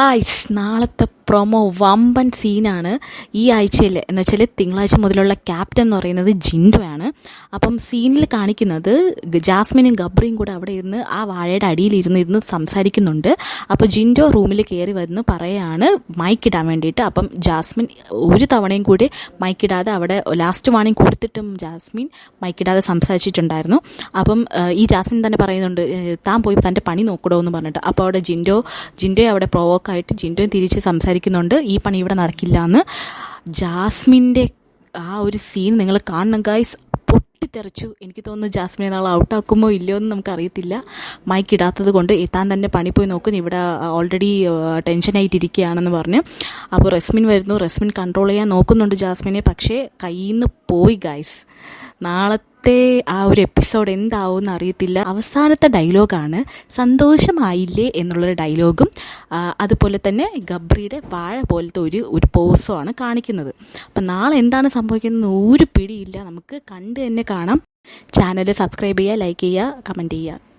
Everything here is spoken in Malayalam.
ഗായ്സ് നാളത്തെ പ്രൊമോ വമ്പൻ സീനാണ് ഈ ആഴ്ചയിൽ. എന്ന് വെച്ചാൽ തിങ്കളാഴ്ച മുതലുള്ള ക്യാപ്റ്റൻ എന്ന് പറയുന്നത് ജിൻഡോ ആണ് അപ്പം സീനിൽ കാണിക്കുന്നത് ജാസ്മിനും ഗബ്രിയും കൂടെ അവിടെ ഇരുന്ന് ആ വാഴയുടെ അടിയിൽ ഇരുന്ന് ഇരുന്ന് സംസാരിക്കുന്നുണ്ട്. അപ്പോൾ ജിൻഡോ റൂമിൽ കയറി വന്ന് പറയാണ് മൈക്കിടാൻ വേണ്ടിയിട്ട്. അപ്പം ജാസ്മിൻ ഒരു തവണയും കൂടി മൈക്കിടാതെ അവിടെ ലാസ്റ്റ് വാണിംഗ് കൊടുത്തിട്ടും ജാസ്മിൻ മൈക്കിടാതെ സംസാരിച്ചിട്ടുണ്ടായിരുന്നു. അപ്പം ഈ ജാസ്മിൻ തന്നെ പറയുന്നുണ്ട് "ഏ, താൻ പോയി തന്റെ പണി നോക്കടോ എന്ന് പറഞ്ഞിട്ട്. അപ്പോൾ അവിടെ ജിൻഡോ ജിൻഡോയെ അവിടെ പ്രൊവോക്കായിട്ട് ജിൻഡോയും തിരിച്ച് സംസാരിക്കുന്നുണ്ട് ഈ പണി ഇവിടെ നടക്കില്ല എന്ന് ജാസ്മിന്റെ ആ ഒരു സീൻ നിങ്ങൾ കാണണം ഗായ്സ് പൊട്ടിത്തെറിച്ചു. എനിക്ക് തോന്നുന്നു ജാസ്മിനെ നാളെ ഔട്ടാക്കുമോ ഇല്ലയോ എന്ന് നമുക്കറിയത്തില്ല. മൈക്ക് ഇടാത്തത് കൊണ്ട് താൻ തന്നെ പണി പോയി നോക്കും. ഇവിടെ ഓൾറെഡി ടെൻഷനായിട്ടിരിക്കുകയാണെന്ന് പറഞ്ഞ്. അപ്പോൾ റെസ്മിൻ വരുന്നു. റെസ്മിൻ കൺട്രോൾ ചെയ്യാൻ നോക്കുന്നുണ്ട് ജാസ്മിനെ. പക്ഷേ കയ്യിൽ നിന്ന് പോയി ഗായ്സ് നാളത്തെ ആ ഒരു എപ്പിസോഡ് എന്താവും അറിയത്തില്ല. അവസാനത്തെ ഡയലോഗാണ് സന്തോഷമായില്ലേ എന്നുള്ളൊരു ഡയലോഗും അതുപോലെ തന്നെ ഗബ്രിയുടെ വാഴ പോലത്തെ ഒരു ഒരു പോസോ ആണ് കാണിക്കുന്നത്. അപ്പം നാളെ എന്താണ് സംഭവിക്കുന്നത് ഒരു പിടിയില്ല. നമുക്ക് കണ്ട് തന്നെ കാണാം. ചാനൽ സബ്സ്ക്രൈബ് ചെയ്യുക ലൈക്ക് ചെയ്യുക കമന്റ് ചെയ്യുക.